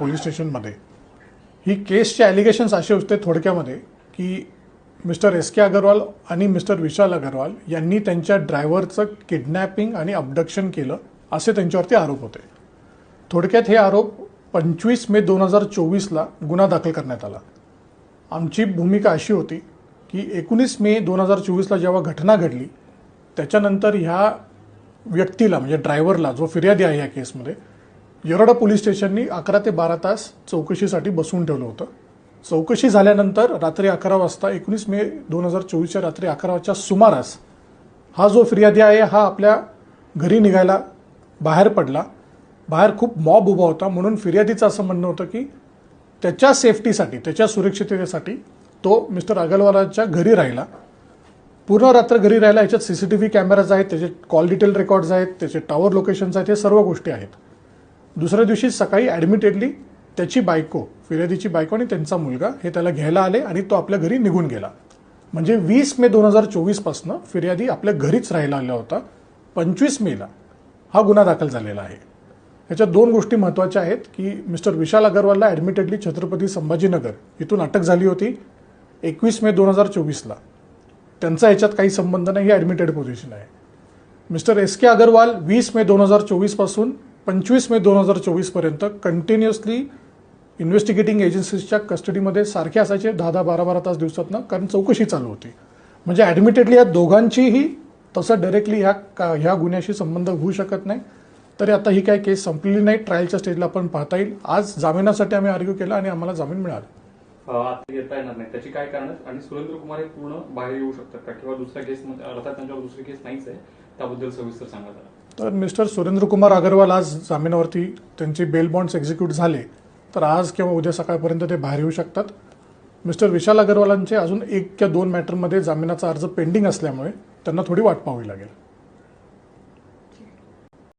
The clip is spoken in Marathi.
पोलीस स्टेशनमध्ये. ही केसचे ॲलिगेशन्स असे होते थोडक्यामध्ये की मिस्टर एस के अगरवाल आणि मिस्टर विशाल अगरवाल यांनी त्यांच्या ड्रायव्हरचं किडनॅपिंग आणि अबडक्शन केलं असे त्यांच्यावरती आरोप होते. थोडक्यात हे आरोप पंचवीस मे दोन हजार चोवीसला गुन्हा दाखल करण्यात आला. आमची भूमिका अशी होती की एकोणीस मे दोन हजार चोवीसला जेव्हा घटना घडली त्याच्यानंतर ह्या व्यक्तीला म्हणजे ड्रायव्हरला जो फिर्यादी आहे या केसमध्ये येरवडा पोलीस स्टेशननी अकरा ते बारा तास चौकशीसाठी बसवून ठेवलं होतं. चौकशी झाल्यानंतर रात्री अकरा वाजता एकोणीस मे दोन हजार चोवीसच्या रात्री अकराच्या सुमारास हा जो फिर्यादी आहे हा आपल्या घरी निघायला बाहेर पडला. बाहेर खूप मॉब उभा होता. म्हणून फिर्यादीचं असं म्हणणं होतं की त्याच्या सेफ्टीसाठी त्याच्या सुरक्षिततेसाठी तो मिस्टर अगरवालाच्या घरी राहिला. पूर्ण रात्र घरी राहिला. याच्यात C C T V cameras आहेत त्याचे कॉल डिटेल रेकॉर्ड्स आहेत त्याचे टॉवर लोकेशन्स आहेत हे सर्व गोष्टी आहेत. दुसऱ्या दिवशी सकाळी ॲडमिटेडली त्याची बायको फिर्यादीची बायको आणि त्यांचा मुलगा हे त्याला घ्यायला आले आणि तो आपल्या घरी निघून गेला. म्हणजे वीस मे दोन हजार चोवीसपासनं फिर्यादी आपल्या घरीच राहायला आला होता. पंचवीस मेला हा गुन्हा दाखल झालेला आहे. याच्यात दोन गोष्टी महत्त्वाच्या आहेत की मिस्टर विशाल अगरवालला ॲडमिटेडली छत्रपती संभाजीनगर इथून अटक झाली होती. एकवीस मे दोन हजार चोवीसला त्यांचा याच्यात काही संबंध नाही ही ॲडमिटेड पोझिशन आहे. मिस्टर एस के अगरवाल वीस मे दोन हजार चोवीसपासून पंचवीस मे दोन हजार चोवीसपर्यंत कंटिन्युअसली इन्व्हेस्टिगेटिंग एजन्सीजच्या कस्टडीमध्ये सारखे असायचे. दहा दहा बारा बारा तास दिवसातनं कारण चौकशी चालू होती. म्हणजे ॲडमिटेडली या दोघांचीही तसं डायरेक्टली ह्या का ह्या गुन्ह्याशी संबंध होऊ शकत नाही. तरी आता ही काय केस संपलेली नाही. ट्रायलच्या स्टेजला आपण पाहता येईल. आज जामिनासाठी आम्ही आर्ग्यू केला आणि आम्हाला जामीन मिळाला. येता येणार नाही. त्याची काय कारण आणि सुरेंद्र कुमार हे पूर्ण बाहेर येऊ शकतात का? किंवा दुसऱ्या केस अर्थात त्यांच्यावर दुसरी केस नाहीच आहे. त्याबद्दल सविस्तर सांगा जरा. तर मिस्टर सुरेंद्र कुमार अगरवाल आज जामिनावरती त्यांचे बेल बॉन्ड्स एक्झिक्यूट झाले तर आज किंवा उद्या सकाळपर्यंत ते बाहेर येऊ शकतात. मिस्टर विशाल अगरवालांचे अजून एक किंवा दोन मॅटरमध्ये जामिनाचा अर्ज पेंडिंग असल्यामुळे त्यांना थोडी वाट पाहावी लागेल.